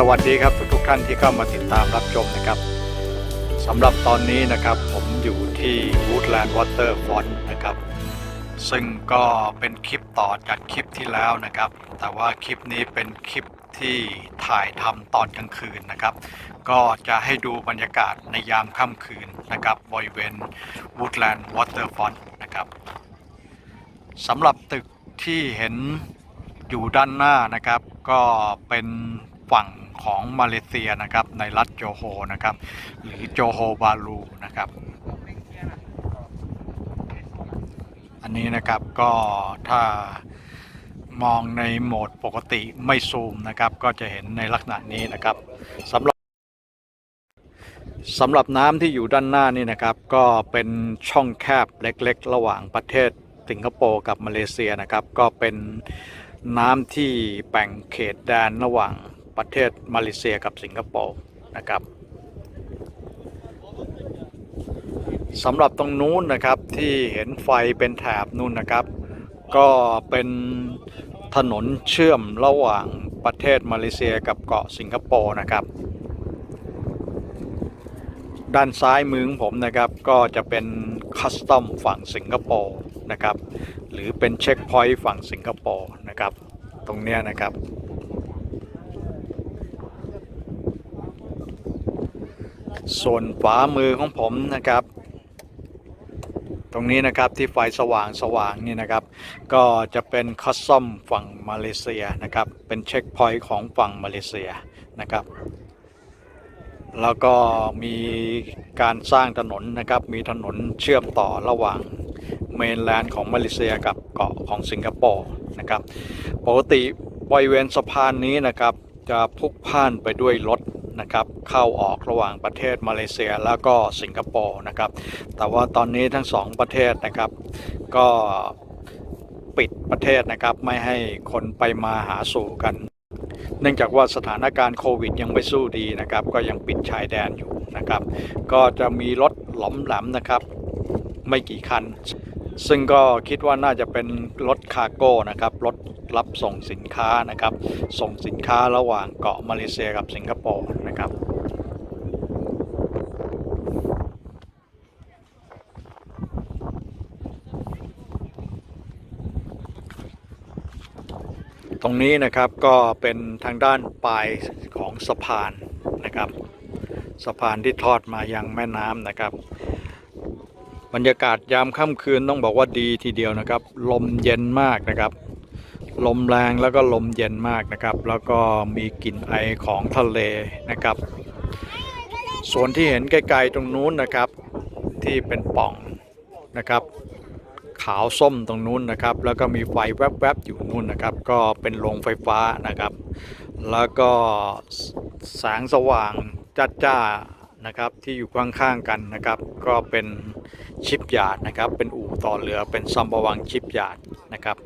สวัสดีครับทุกๆท่านที่เข้ามาติดตามรับชมนะครับสำหรับตอนนี้นะครับผมอยู่ที่ Woodland Waterfront นะครับ ซึ่งก็เป็นคลิปต่อจากคลิปที่แล้วนะครับ แต่ว่าคลิปนี้เป็นคลิปที่ถ่ายทำตอนกลางคืนนะครับ ก็จะให้ดูบรรยากาศในยามค่ำคืนนะครับบริเวณ Woodland Waterfront นะครับสำหรับตึกที่เห็นอยู่ด้านหน้านะครับ ก็เป็นฝั่ง ของมาเลเซียนะครับในรัฐโจโฮนะครับ หรือโจโฮบาลูนะครับอันนี้นะครับก็ถ้ามองในโหมดปกติไม่ซูมนะครับ ก็จะเห็นในลักษณะนี้นะครับสำหรับสำหรับน้ำที่อยู่ด้านหน้านี่นะครับ ก็เป็นช่องแคบเล็กๆ ระหว่างประเทศสิงคโปร์กับมาเลเซียนะครับ ก็เป็นน้ำที่แบ่งเขตแดนระหว่าง ประเทศมาเลเซียกับสิงคโปร์นะครับสำหรับตรงนู้นนะครับที่เห็นไฟเป็นแถบนู่นนะครับ ก็เป็นถนนเชื่อมระหว่างประเทศมาเลเซียกับเกาะสิงคโปร์นะครับ ด้านซ้ายมือของผมนะครับก็จะเป็นคัสตอมฝั่งสิงคโปร์นะครับ หรือเป็นเช็คพอยต์ฝั่งสิงคโปร์นะครับ ตรงเนี้ยนะครับ ส่วนขวามือของผมนะครับ ตรงนี้นะครับที่ไฟสว่างสว่างนี่นะครับ ก็จะเป็นคัสตอมฝั่งมาเลเซียนะครับ เป็นเช็คพอยต์ของฝั่งมาเลเซียนะครับ แล้วก็มีการสร้างถนนนะครับ มีถนนเชื่อมต่อระหว่างเมนแลนด์ของมาเลเซียกับเกาะของสิงคโปร์นะครับ ปกติบริเวณสะพานนี้นะครับ จะพลุกพล่านไปด้วยรถ นะครับเข้าออกระหว่างประเทศมาเลเซียแล้วก็สิงคโปร์นะครับแต่ว่าตอนนี้ทั้งสองประเทศนะครับก็ปิดประเทศนะครับไม่ให้คนไปมาหาสู่กัน เนื่องจากว่าสถานการณ์โควิดยังไม่สู้ดีนะครับ ก็ยังปิดชายแดนอยู่นะครับ ก็จะมีรถหลอมแหลมนะครับ ไม่กี่คันซึ่งก็คิดว่าน่าจะเป็นรถคาร์โก้นะครับ รถ รับส่งสินค้านะครับ ส่งสินค้าระหว่างเกาะมาเลเซียกับสิงคโปร์นะครับตรงนี้นะครับก็เป็นทางด้านปลายของสะพานนะครับสะพานที่ทอดมายังแม่น้ำนะครับ บรรยากาศยามค่ำคืนต้องบอกว่าดีทีเดียวนะครับ ลมเย็นมากนะครับ ลมแรงแล้วก็ลมเย็นมากนะครับ แล้วก็มีกลิ่นไอของทะเลนะครับ ส่วนที่เห็นไกลๆตรงนู้นนะครับที่เป็นป่องนะครับ ขาวส้มตรงนู้นนะครับ แล้วก็มีไฟแวบๆอยู่นู่นนะครับ ก็เป็นโรงไฟฟ้านะครับ แล้วก็แสงสว่างจ้าๆนะครับที่อยู่ข้างๆกันนะครับ ก็เป็นชิปยาดนะครับ เป็นอู่ต่อเรือเป็นซัมบวังชิปยาดนะครับ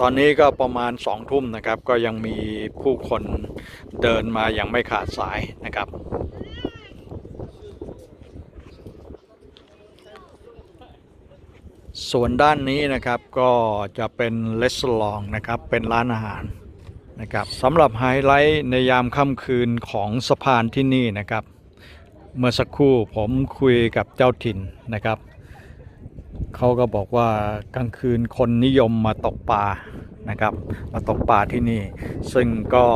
ตอนนี้ก็ประมาณสองทุ่มนะครับ ก็ยังมีผู้คนเดินมาอย่างไม่ขาดสายนะครับ ส่วนด้านนี้นะครับก็จะเป็นเลสลองนะครับ เป็นร้านอาหารนะครับสำหรับไฮไลท์ในยามค่ำคืนของสะพานที่นี่นะครับ เมื่อสักครู่ผมคุยกับเจ้าถิ่นนะครับ เขาก็บอกว่ากลางคืนคนนิยมมาตกปลานะครับ มาตกปลาที่นี่ ซึ่งก็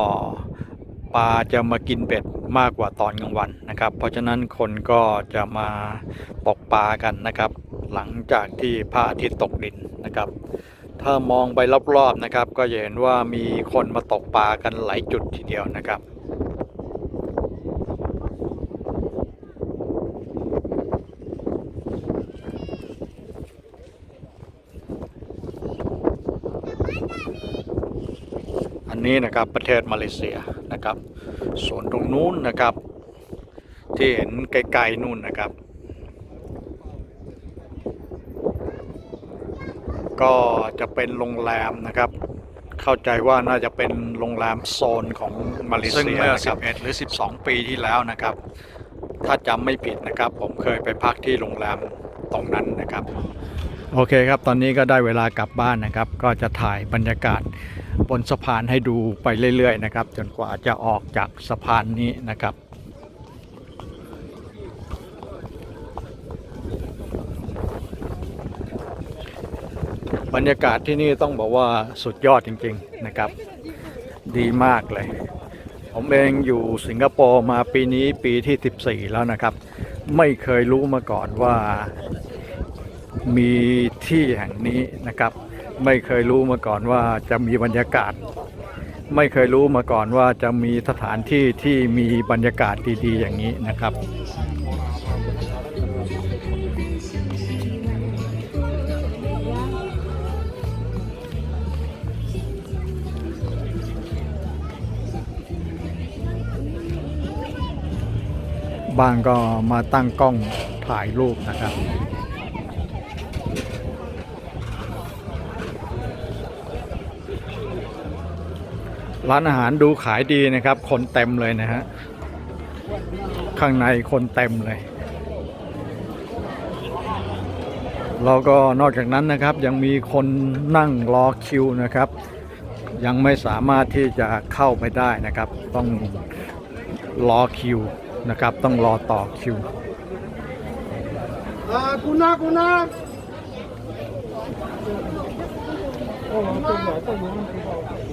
ปลาจะมากินเบ็ดมากกว่าตอนกลางวันนะครับ เพราะฉะนั้นคนก็จะมาตกปลากันนะครับ หลังจากที่พระอาทิตย์ตกดินนะครับ ถ้ามองไปรอบๆนะครับ ก็จะเห็นว่ามีคนมาตกปลากันหลายจุดทีเดียวนะครับ อันนี้นะครับประเทศมาเลเซียนะครับส่วนตรงนู้นนะครับ ที่เห็นไกลๆนู่นนะครับ ก็จะเป็นโรงแรมนะครับ เข้าใจว่าน่าจะเป็นโรงแรมโซนของมาเลเซียซึ่งเมื่อ11หรือ 12 ปีที่แล้วนะครับ ถ้าจำไม่ผิดนะครับ ผมเคยไปพักที่โรงแรมตรงนั้นนะครับ โอเคครับ ตอนนี้ก็ได้เวลากลับบ้านนะครับ ก็จะถ่ายบรรยากาศบนสะพานให้ดูไปเรื่อยๆนะครับ จนกว่าจะออกจากสะพานนี้นะครับบรรยากาศที่นี่ต้องบอกว่าสุดยอดจริงๆนะครับ ดีมากเลย ผมเองอยู่สิงคโปร์มาปีนี้ปีที่ 14 แล้วนะครับ ไม่เคยรู้มาก่อนว่า มีที่แห่งนี้นะครับ ไม่เคยรู้มาก่อนว่าจะมีบรรยากาศ ไม่เคยรู้มาก่อนว่าจะมีสถานที่ที่มีบรรยากาศดีๆ อย่างนี้นะครับบ้างก็มาตั้งกล้องถ่ายรูปนะครับ ร้านอาหารดูขายดีนะครับ คนเต็มเลยนะฮะ ข้างในคนเต็มเลยแล้วก็นอกจากนั้นนะครับ ยังมีคนนั่งรอคิวนะครับ ยังไม่สามารถที่จะเข้าไปได้นะครับ ต้องรอคิวนะครับ ต้องรอต่อคิว Ah, kuna kuna. Say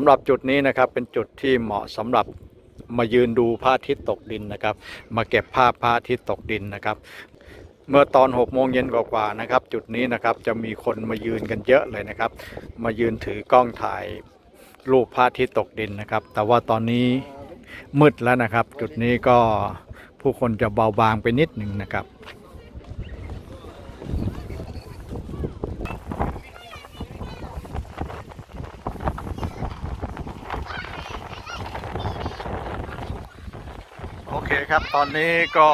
ำหรับจุดนี้นะครับเป็นจุดที่เหมาะสำหรับมายืนดูพระอาทิตย์ตกดินนะครับ มาเก็บภาพพระอาทิตย์ตกดินนะครับ เมื่อตอน6โมงเย็นกว่าๆนะครับ จุดนี้นะครับจะมีคนมายืนกันเยอะเลยนะครับ มายืนถือกล้องถ่ายรูปพระอาทิตย์ตกดินนะครับ แต่ว่าตอนนี้มืดแล้วนะครับ จุดนี้ก็ผู้คนจะเบาบางไปนิดหนึ่งนะครับ โอเค ครับ ตอนนี้ก็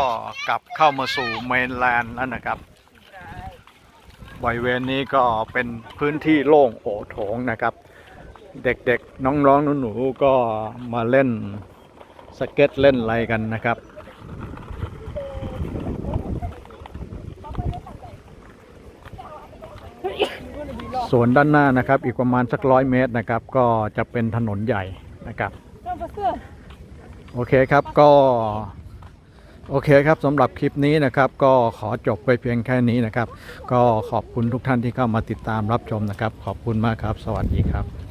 กลับเข้ามาสู่เมนแลนด์แล้วนะครับบริเวณนี้ก็เป็นพื้นที่โล่งโอโถงนะครับ เด็กๆน้องๆหนูๆก็มาเล่นสเก็ตเล่นอะไรกันนะครับ ส่วนด้านหน้านะครับ อีกประมาณสักร้อยเมตรนะครับ ก็จะเป็นถนนใหญ่นะครับ โอเคครับก็ โอเคครับสำหรับคลิปนี้นะครับ ก็ขอจบไปเพียงแค่นี้นะครับ ก็ขอบคุณทุกท่านที่เข้ามาติดตามรับชมนะครับ ขอบคุณมากครับ สวัสดีครับ